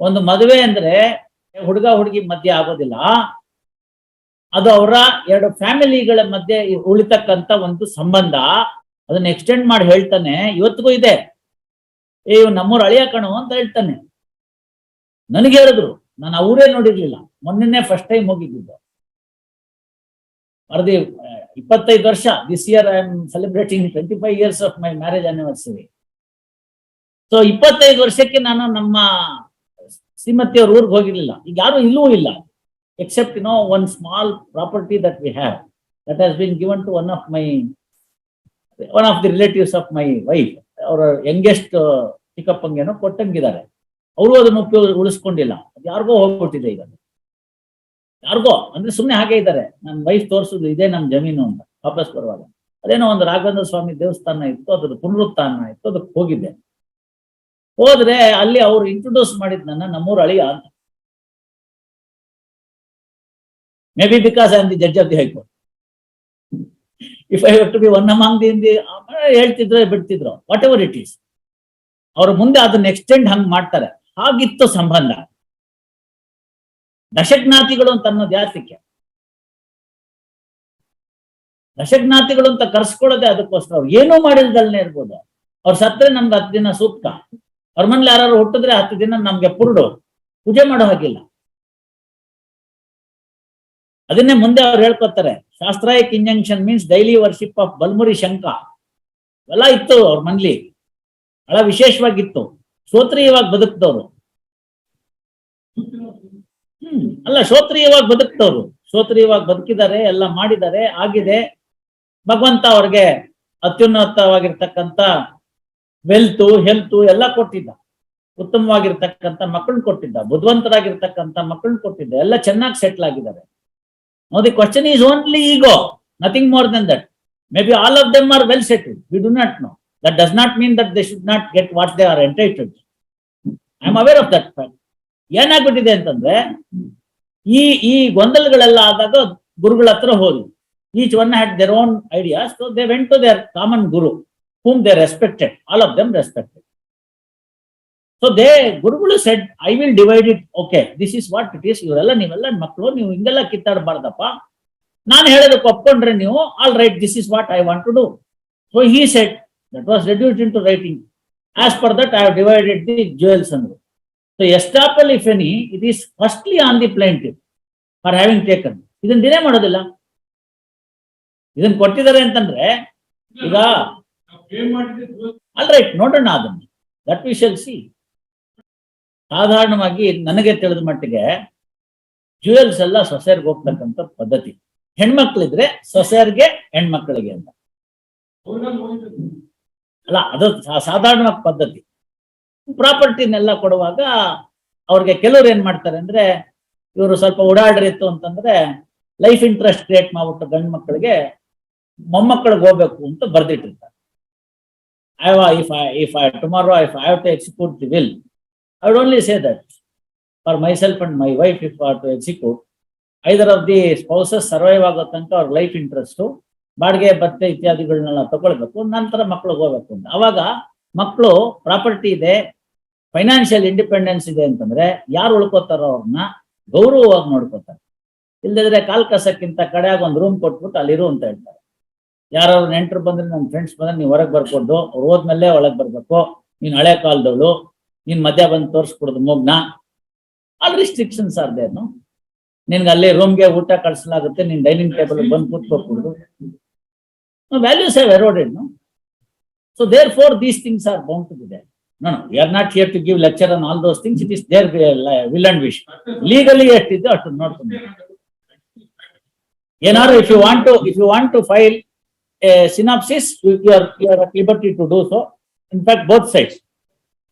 ಒಂದು ಮದುವೆ ಅಂದ್ರೆ ಹುಡುಗ ಹುಡುಗಿ ಮಧ್ಯೆ ಆಗೋದಿಲ್ಲ. ಅದು ಅವರ ಎರಡು ಫ್ಯಾಮಿಲಿಗಳ ಮಧ್ಯೆ ಉಳಿತಕ್ಕಂತ ಒಂದು ಸಂಬಂಧ. ಅದನ್ನ ಎಕ್ಸ್ಟೆಂಡ್ ಮಾಡಿ ಹೇಳ್ತಾನೆ, ಇವತ್ತಿಗೂ ಇದೆ. ಏ ಇವ್ ನಮ್ಮೂರ್ ಅಳಿಯ ಕಣು ಅಂತ ಹೇಳ್ತಾನೆ. ನನಗೆ ಹೇಳಿದ್ರು, ನಾನು ಅವರೇ ನೋಡಿರ್ಲಿಲ್ಲ. ಮೊನ್ನೆನೆ ಫಸ್ಟ್ ಟೈಮ್ ಹೋಗಿದ್ದು. ಅರ್ದಿ ಇಪ್ಪತ್ತೈದು ವರ್ಷ. This year I am celebrating twenty five years of my marriage anniversary so ಇಪ್ಪತ್ತೈದು ವರ್ಷಕ್ಕೆ ನಾನು ನಮ್ಮ ಶ್ರೀಮತಿಯವ್ರ ಊರಿಗೆ ಹೋಗಿರ್ಲಿಲ್ಲ. ಈಗ ಯಾರು ಇಲ್ಲೂ ಇಲ್ಲ. Except no one small property that we have that has been given to one of my one of the relatives of my wife ಅವರ ಯಂಗೆಸ್ಟ್ ಚಿಕ್ಕಪ್ಪಂಗೇನೋ ಕೊಟ್ಟಂಗಿದ್ದಾರೆ. ಅವರು ಅದನ್ನು ಉಪಯೋಗ, ಉಳಿಸ್ಕೊಂಡಿಲ್ಲ. ಅದು ಯಾರಿಗೋ ಹೋಗ್ಬಿಟ್ಟಿದೆ ಈಗ. ಯಾರಿಗೋ, ಅಂದ್ರೆ ಸುಮ್ಮನೆ ಹಾಗೆ ಇದ್ದಾರೆ. ನನ್ನ ವೈಫ್ ತೋರಿಸುದು ಇದೇ ನಮ್ಮ ಜಮೀನು ಅಂತ, ವಾಪಸ್ ಬರುವಾಗ. ಅದೇನೋ ಒಂದು ರಾಘವೇಂದ್ರ ಸ್ವಾಮಿ ದೇವಸ್ಥಾನ ಇತ್ತು, ಅದ್ರ ಪುನರುತ್ಥಾನ ಇತ್ತು, ಅದಕ್ಕೆ ಹೋಗಿದ್ದೆ. ಹೋದ್ರೆ ಅಲ್ಲಿ ಅವ್ರು ಇಂಟ್ರೊಡ್ಯೂಸ್ ಮಾಡಿದ್ ನನ್ನ ನಮ್ಮೂರ ಅಳಿಯ ಅಂತ. May be because I am the judge of the high court if I to be one among the the ಹೇಳ್ತಿದ್ರೆ ಬಿಡ್ತಿದ್ರು. ವಾಟ್ ಎವರ್ ಇಟ್ ಈಸ್ ಅವ್ರ ಮುಂದೆ ಅದನ್ನ ಎಕ್ಸ್ಟೆಂಡ್ ಹಂಗ್ ಮಾಡ್ತಾರೆ. ಹಾಗಿತ್ತು ಸಂಬಂಧ. ದಶಜ್ಞಾತಿಗಳು ಅಂತ ಅನ್ನೋದು ಯಾತಕ್ಕೆ ದಶಜ್ಞಾತಿಗಳು ಅಂತ ಕರ್ಸ್ಕೊಳ್ಳೋದೆ ಅದಕ್ಕೋಸ್ಕರ. ಅವ್ರು ಏನೂ ಮಾಡಿಲ್ದಲ್ನೇ ಇರ್ಬೋದು. ಅವ್ರು ಸತ್ರೆ ನಮ್ಗೆ ಹತ್ತು ದಿನ ಸೂಕ್ತ. ಅವ್ರ ಮನೇಲಿ ಯಾರು ಹುಟ್ಟಿದ್ರೆ ಹತ್ತು ದಿನ ನಮ್ಗೆ ಪುರುಡು. ಪೂಜೆ ಮಾಡೋ ಹಾಗಿಲ್ಲ. ಅದನ್ನೇ ಮುಂದೆ ಅವ್ರು ಹೇಳ್ಕೊತಾರೆ ಶಾಸ್ತ್ರಾಯಕ್ injunction means daily worship of Balmuri ಶಂಕ ಎಲ್ಲ ಇತ್ತು ಅವ್ರ ಮನ್ಲಿ. ಬಹಳ ವಿಶೇಷವಾಗಿತ್ತು. ಶ್ರೋತ್ರೀಯವಾಗಿ ಬದುಕ್ದವ್ರು. ಹ್ಮ್, ಅಲ್ಲ ಶ್ರೋತ್ರೀಯವಾಗಿ ಬದುಕ್ತವ್ರು ಶ್ರೋತ್ರೀಯವಾಗಿ ಬದುಕಿದ್ದಾರೆ, ಎಲ್ಲ ಮಾಡಿದ್ದಾರೆ, ಆಗಿದೆ. ಭಗವಂತ ಅವ್ರಿಗೆ ಅತ್ಯುನ್ನತವಾಗಿರ್ತಕ್ಕಂಥ ವೆಲ್ತ್ ಹೆಲ್ತ್ ಎಲ್ಲ ಕೊಟ್ಟಿದ್ದ. ಉತ್ತಮವಾಗಿರ್ತಕ್ಕಂಥ ಮಕ್ಕಳನ್ನ ಕೊಟ್ಟಿದ್ದ. ಬುದ್ಧವಂತರಾಗಿರ್ತಕ್ಕಂಥ ಮಕ್ಕಳನ್ನ ಕೊಟ್ಟಿದ್ದ. ಎಲ್ಲ ಚೆನ್ನಾಗಿ ಸೆಟ್ಲ್ ಆಗಿದ್ದಾರೆ. ನೋದಿ question is only ego nothing more than that may be all of them are well settle we do not know that does not mean that they should not get what they are entitled I am aware of that fact ಏನಾಗ್ಬಿಟ್ಟಿದೆ ಅಂತಂದ್ರೆ, ಈ ಈ ಗೊಂದಲಗಳೆಲ್ಲ ಆದಾಗ ಗುರುಗಳ ಹತ್ರ ಹೋದ್ರು. Each one had their own idea so they went to their common guru whom they respected all of them respected so they ಗುರುಗಳು said I will divide it okay this is what it is ಇವರೆಲ್ಲ ನೀವೆಲ್ಲ ಮಕ್ಕಳು, ನೀವು ಹಿಂಗೆಲ್ಲ ಕಿತ್ತಾಡಬಾರ್ದಪ್ಪ. ನಾನು ಹೇಳೋದಕ್ಕೆ ಒಪ್ಕೊಂಡ್ರೆ ನೀವು all right this is what I want to do so he set that was reduce into writing as per that I divided the jewels ಅಂದ್ರು so estoppel if any it is firstly on the plaintiff for having taken ಇದನ್ನ ದಿನೇ ಮಾಡೋದಿಲ್ಲ. ಇದನ್ನ ಕೊಟ್ಟಿದ್ದಾರೆ ಅಂತಂದ್ರೆ, ಈಗ all right ನೋಡೋಣ ಅದನ್ನ. ದಟ್ ವಿ ಶಲ್ ಸಿ ಸಾಧಾರಣವಾಗಿ ನನಗೆ ತಿಳಿದ ಮಟ್ಟಿಗೆ ಜ್ಯುವೆಲ್ಸ್ ಎಲ್ಲ ಸೊಸೆಯರ್ಗೆ ಹೋಗ್ತಕ್ಕಂತ ಪದ್ಧತಿ. ಹೆಣ್ಮಕ್ಳಿದ್ರೆ ಸೊಸೆಯರ್ಗೆ ಹೆಣ್ಮಕ್ಳಿಗೆ ಅಂತ. ಅಲ್ಲ ಅದು ಸಾಧಾರಣವಾಗಿ ಪದ್ಧತಿ. ಪ್ರಾಪರ್ಟಿನೆಲ್ಲ ಕೊಡುವಾಗ ಅವ್ರಿಗೆ ಕೆಲವ್ರು ಏನ್ ಮಾಡ್ತಾರೆ ಅಂದ್ರೆ ಇವರು ಸ್ವಲ್ಪ ಓಡಾಡ್ರಿತ್ತು ಅಂತಂದ್ರೆ ಲೈಫ್ ಇಂಟ್ರೆಸ್ಟ್ ಕ್ರಿಯೇಟ್ ಮಾಡ್ಬಿಟ್ಟು ಗಂಡು ಮಕ್ಕಳಿಗೆ ಮೊಮ್ಮಕ್ಕಳಿಗೆ ಹೋಗ್ಬೇಕು ಅಂತ ಬರ್ದಿಟ್ಟಿರ್ತಾರೆ. I if I if I tomorrow if I have to execute the will, I would only say that for myself and my wife, if I are to execute, either of the spouses survive ಆಗೋ ತನಕ ಅವ್ರ life interest ಬಾಡಿಗೆ ಭತ್ತೆ ಇತ್ಯಾದಿಗಳನ್ನೆಲ್ಲ ತಗೊಳ್ಬೇಕು ನಂತರ ಮಕ್ಳಿಗೆ ಹೋಗ್ಬೇಕು ಅಂತ. ಅವಾಗ ಮಕ್ಕಳು ಪ್ರಾಪರ್ಟಿ ಇದೆ ಫೈನಾನ್ಷಿಯಲ್ ಇಂಡಿಪೆಂಡೆನ್ಸ್ ಇದೆ ಅಂತಂದ್ರೆ ಯಾರು ಉಳ್ಕೋತಾರೋ ಅವ್ರನ್ನ ಗೌರವವಾಗಿ ನೋಡ್ಕೋತಾರೆ. ಇಲ್ಲದಿದ್ರೆ ಕಾಲ್ ಕಸಕ್ಕಿಂತ ಕಡೆಯಾಗ ಒಂದು ರೂಮ್ ಕೊಟ್ಬಿಟ್ಟು ಅಲ್ಲಿರು ಅಂತ ಹೇಳ್ತಾರೆ. ಯಾರು ನೆಂಟರು ಬಂದ್ರೆ ನನ್ನ ಫ್ರೆಂಡ್ಸ್ ಬಂದ್ರೆ ನೀವು ಹೊರಗೆ ಬರ್ಕೊಂಡು ಅವ್ರು ಹೋದ್ಮೇಲೆ ಒಳಗೆ ಬರ್ಬೇಕು ನೀನ್ ಹಳೆ ಕಾಲದವಳು ನೀನ್ ಮಧ್ಯ ಬಂದು ತೋರಿಸ್ಕೊಡೋದು ಮೂಗ್ನ ಆಲ್ ರಿಸ್ಟ್ರಿಕ್ಷನ್ಸ್ ಆರ್ ನಿನ್ಗೆ ಅಲ್ಲಿ ರೂಮ್ಗೆ ಊಟ ಕಳ್ಸಲಾಗುತ್ತೆ ನಿನ್ ಡೈನಿಂಗ್ ಟೇಬಲ್ ಬಂದು ಕೂತ್ಕೋಕೂಡುದು values have eroded no so therefore these things are bound to be there you are not here to give lecture on all those things it is there will and wish legally ಎಷ್ಟಿದ್ದು ಅಷ್ಟು ನೋಡ್ಕೊಂಡು ಏನಾದ್ರು if you want to if you want to file synopsis you are you are liberty to do so in fact both sides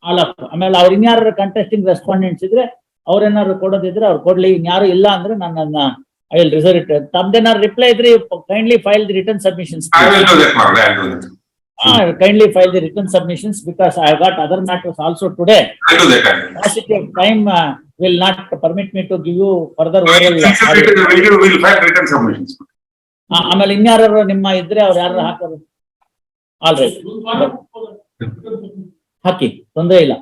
all of ಆಮೇಲೆ ಅವ್ರು ಇನ್ಯಾರು contesting respondents ಇದ್ರೆ ಅವ್ರೇನಾದ್ರು ಕೊಡೋದಿದ್ರೆ ಅವ್ರು ಕೊಡ್ಲಿ. ಇನ್ಯಾರು ಇಲ್ಲ ಅಂದ್ರೆ ನನ್ನ ಐ ವಿಲ್ ರಿಸರ್ವ್ ಇಟ್ ತಮ್ದೇನಾದ್ರು ರಿಪ್ಲೈ ಇದ್ರೆ kindly file the return submissions I will do that, Marla, I will do that. Kindly file the return submissions because I got other matters also today time will not permit I to do you paucity ಆಮೇಲೆ ಇನ್ಯಾರು ನಿಮ್ಮ ಇದ್ರೆ ಅವ್ರು ಯಾರು ಹಾಕೋದು? All right ಹಾಕಿ ತೊಂದರೆ ಇಲ್ಲ.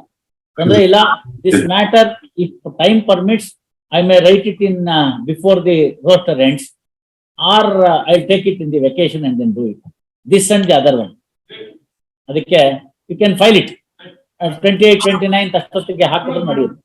ತೊಂದರೆ ಇಲ್ಲ. This matter if time permits I may write it in before the roster ends or I take it in the vacation and then do it this and the other one ಅದಕ್ಕೆ you can file it twenty eight twenty nine ಅಷ್ಟೊತ್ತಿಗೆ ಹಾಕಿದ್ರೆ ನಡೆಯುತ್ತೆ